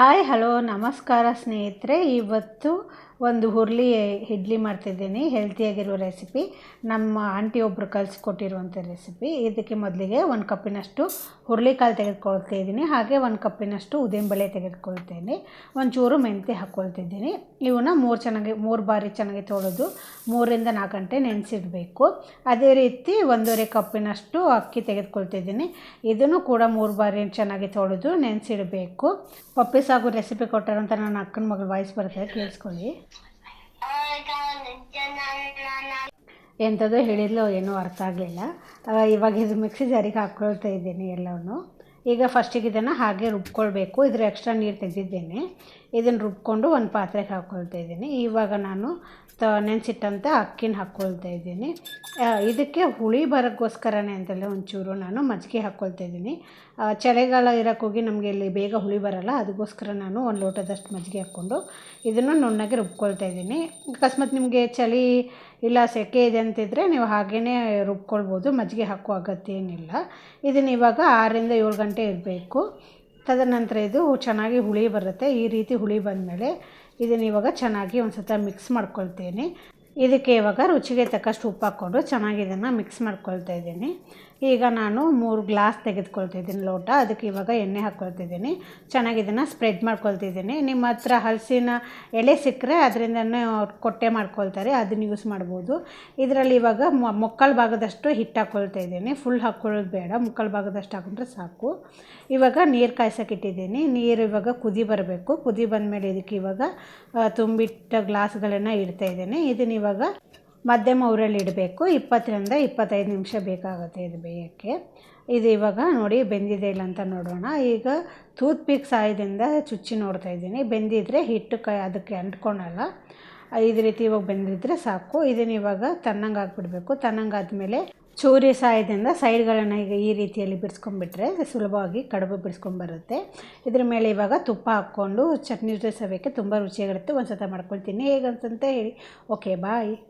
Hi hello ನಮಸ್ಕಾರ ಸ್ನೇಹಿತರೆ. ಇವತ್ತು ಒಂದು ಹುರುಳಿ ಇಡ್ಲಿ ಮಾಡ್ತಿದ್ದೀನಿ ಹೆಲ್ತಿಯಾಗಿರೋ ರೆಸಿಪಿ ನಮ್ಮ ಆಂಟಿ ಒಬ್ಬರು ಕಲಿಸ್ಕೊಟ್ಟಿರುವಂಥ ರೆಸಿಪಿ ಇದಕ್ಕೆ ಮೊದಲಿಗೆ ಒಂದು ಕಪ್ಪಿನಷ್ಟು ಹುರುಳಿಕಾಳು ತೆಗೆದುಕೊಳ್ತಾ ಇದ್ದೀನಿ. ಹಾಗೆ ಒಂದು ಕಪ್ಪಿನಷ್ಟು ಉದ್ದಿನಬೇಳೆ ತೆಗೆದುಕೊಳ್ತೇನೆ ಒಂಚೂರು ಮೆಂತ್ಯ ಹಾಕ್ಕೊಳ್ತಿದ್ದೀನಿ ಇವನ್ನ ಮೂರು ಚೆನ್ನಾಗಿ, ಮೂರು ಬಾರಿ ಚೆನ್ನಾಗಿ ತೊಳೆದು ಮೂರಿಂದ ನಾಲ್ಕು ಗಂಟೆ ನೆನೆಸಿಡಬೇಕು. ಅದೇ ರೀತಿ ಒಂದೂವರೆ ಕಪ್ಪಿನಷ್ಟು ಅಕ್ಕಿ ತೆಗೆದುಕೊಳ್ತಿದ್ದೀನಿ ಇದನ್ನು ಕೂಡ ಮೂರು ಬಾರಿ ಚೆನ್ನಾಗಿ ತೊಳೆದು ನೆನೆಸಿಡಬೇಕು. ಪಪ್ಪಿ ಸಾಗು ರೆಸಿಪಿ ಕೊಟ್ಟಾರಂತ ನನ್ನ ಅಕ್ಕನ ಮಗಳು ವಾಯ್ಸ್ ಬರ್ತಾರೆ ಕೇಳಿಸ್ಕೊಳ್ಳಿ. ಎಂಥದ್ದು ಹೇಳಿದ್ಲು ಏನೂ ಅರ್ಥ ಆಗಲಿಲ್ಲ. ಇವಾಗ ಇದು ಮಿಕ್ಸಿ ಜಾರಿಗೆ ಹಾಕ್ಕೊಳ್ತಾ ಇದ್ದೀನಿ ಎಲ್ಲವನ್ನು. ಈಗ ಫಸ್ಟಿಗೆ ಇದನ್ನು ಹಾಗೆ ರುಬ್ಕೊಳ್ಬೇಕು. ಇದ್ರ ಎಕ್ಸ್ಟ್ರಾ ನೀರು ತೆಗೆದಿದ್ದೇನೆ. ಇದನ್ನು ರುಬ್ಕೊಂಡು ಒಂದು ಪಾತ್ರೆಗೆ ಹಾಕ್ಕೊಳ್ತಾ ಇದ್ದೀನಿ. ಇವಾಗ ನಾನು ತ ನೆನೆಸಿಟ್ಟಂಥ ಅಕ್ಕಿನ ಹಾಕ್ಕೊಳ್ತಾ ಇದ್ದೀನಿ. ಇದಕ್ಕೆ ಹುಳಿ ಬರೋಕ್ಕೋಸ್ಕರನೇ ಅಂತಲ್ಲ ಒಂಚೂರು ನಾನು ಮಜ್ಜಿಗೆ ಹಾಕ್ಕೊಳ್ತಾ ಇದ್ದೀನಿ. ಚಳಿಗಾಲ ಇರೋಕ್ಕೋಗಿ ನಮಗೆ ಇಲ್ಲಿ ಬೇಗ ಹುಳಿ ಬರಲ್ಲ. ಅದಕ್ಕೋಸ್ಕರ ನಾನು ಒಂದು ಲೋಟದಷ್ಟು ಮಜ್ಜಿಗೆ ಹಾಕ್ಕೊಂಡು ಇದನ್ನು ನುಣ್ಣಗೆ ರುಬ್ಕೊಳ್ತಾ ಇದ್ದೀನಿ. ಅಕಸ್ಮಾತ್ ನಿಮಗೆ ಚಳಿ ಇಲ್ಲ, ಸೆಕೆ ಇದೆ ಅಂತಿದ್ರೆ ನೀವು ಹಾಗೇ ರುಬ್ಕೊಳ್ಬೋದು. ಮಜ್ಜಿಗೆ ಹಾಕೋ ಅಗತ್ಯ ಏನಿಲ್ಲ. ಇದನ್ನು ಇವಾಗ ಆರರಿಂದ ಏಳು ಗಂಟೆ ಇರಬೇಕು. ತದನಂತರ ಇದು ಚೆನ್ನಾಗಿ ಹುಳಿ ಬರುತ್ತೆ. ಈ ರೀತಿ ಹುಳಿ ಬಂದಮೇಲೆ ಇದನ್ನು ಇವಾಗ ಚೆನ್ನಾಗಿ ಒಂದು ಸತ ಮಿಕ್ಸ್ ಮಾಡ್ಕೊಳ್ತೀನಿ. ಇದಕ್ಕೆ ಇವಾಗ ರುಚಿಗೆ ತಕ್ಕಷ್ಟು ಉಪ್ಪು ಹಾಕ್ಕೊಂಡು ಚೆನ್ನಾಗಿ ಇದನ್ನು ಮಿಕ್ಸ್ ಮಾಡ್ಕೊಳ್ತಾ ಇದ್ದೀನಿ. ಈಗ ನಾನು ಮೂರು ಗ್ಲಾಸ್ ತೆಗೆದುಕೊಳ್ತಿದ್ದೀನಿ ಲೋಟ. ಅದಕ್ಕೆ ಇವಾಗ ಎಣ್ಣೆ ಹಾಕ್ಕೊಳ್ತಿದ್ದೀನಿ ಚೆನ್ನಾಗಿ ಇದನ್ನು ಸ್ಪ್ರೆಡ್ ಮಾಡ್ಕೊಳ್ತಿದ್ದೀನಿ ನಿಮ್ಮ ಹತ್ರ ಹಲಸಿನ ಎಲೆ ಸಿಕ್ಕರೆ ಅದರಿಂದನೇ ಕೊಟ್ಟೆ ಮಾಡ್ಕೊಳ್ತಾರೆ, ಅದನ್ನು ಯೂಸ್ ಮಾಡ್ಬೋದು. ಇದರಲ್ಲಿ ಇವಾಗ ಮೊಕ್ಕಲು ಭಾಗದಷ್ಟು ಹಿಟ್ಟು ಹಾಕ್ಕೊಳ್ತಾ ಇದ್ದೀನಿ. ಫುಲ್ ಹಾಕ್ಕೊಳ್ಳೋದು ಬೇಡ, ಮುಕ್ಕಾಲು ಭಾಗದಷ್ಟು ಹಾಕೊಂಡ್ರೆ ಸಾಕು. ಇವಾಗ ನೀರು ಕಾಯ್ಸೋಕೆ ಇಟ್ಟಿದ್ದೀನಿ. ನೀರು ಇವಾಗ ಕುದಿ ಬರಬೇಕು. ಕುದಿ ಬಂದಮೇಲೆ ಇದಕ್ಕೆ ಇವಾಗ ತುಂಬಿಟ್ಟ ಗ್ಲಾಸ್ಗಳನ್ನು ಇಡ್ತಾ ಇದ್ದೀನಿ. ಇದನ್ನು ಇವಾಗ ಮಧ್ಯಮ ಊರಲ್ಲಿ ಇಡಬೇಕು. ಇಪ್ಪತ್ತರಿಂದ ಇಪ್ಪತ್ತೈದು ನಿಮಿಷ ಬೇಕಾಗುತ್ತೆ ಇದು ಬೇಯೋಕ್ಕೆ. ಇದು ಇವಾಗ ನೋಡಿ ಬೆಂದಿದೆ ಇಲ್ಲ ಅಂತ ನೋಡೋಣ. ಈಗ ಟೂತ್ ಪಿಕ್ ಸಹಾಯದಿಂದ ಚುಚ್ಚಿ ನೋಡ್ತಾ ಇದ್ದೀನಿ. ಬೆಂದಿದ್ರೆ ಹಿಟ್ಟು ಕೈ ಅದಕ್ಕೆ ಅಂಟ್ಕೊಳಲ್ಲ. ಇದು ರೀತಿ ಇವಾಗ ಬೆಂದಿದ್ರೆ ಸಾಕು. ಇದನ್ನ ಇವಾಗ ತನ್ನಂಗೆ ಹಾಕ್ಬಿಡ್ಬೇಕು. ತನ್ನಂಗಾದ್ಮೇಲೆ ಆದಮೇಲೆ ಚೂರಿ ಸಹಾಯದಿಂದ ಸೈಡ್ಗಳನ್ನು ಈಗ ಈ ರೀತಿಯಲ್ಲಿ ಬಿಡಿಸ್ಕೊಂಡ್ಬಿಟ್ರೆ ಸುಲಭವಾಗಿ ಕಡುಬು ಬಿಡಿಸ್ಕೊಂಡ್ಬರುತ್ತೆ. ಇದ್ರ ಮೇಲೆ ಇವಾಗ ತುಪ್ಪ ಹಾಕ್ಕೊಂಡು ಚಟ್ನಿ ಜೊತೆ ಸವಿಯೋಕ್ಕೆ ತುಂಬ ರುಚಿಯಾಗಿರುತ್ತೆ. ಒಂದು ಸತ ಮಾಡ್ಕೊಳ್ತೀನಿ. ಹೇಗಂತಂತ ಹೇಳಿ. Okay, bye.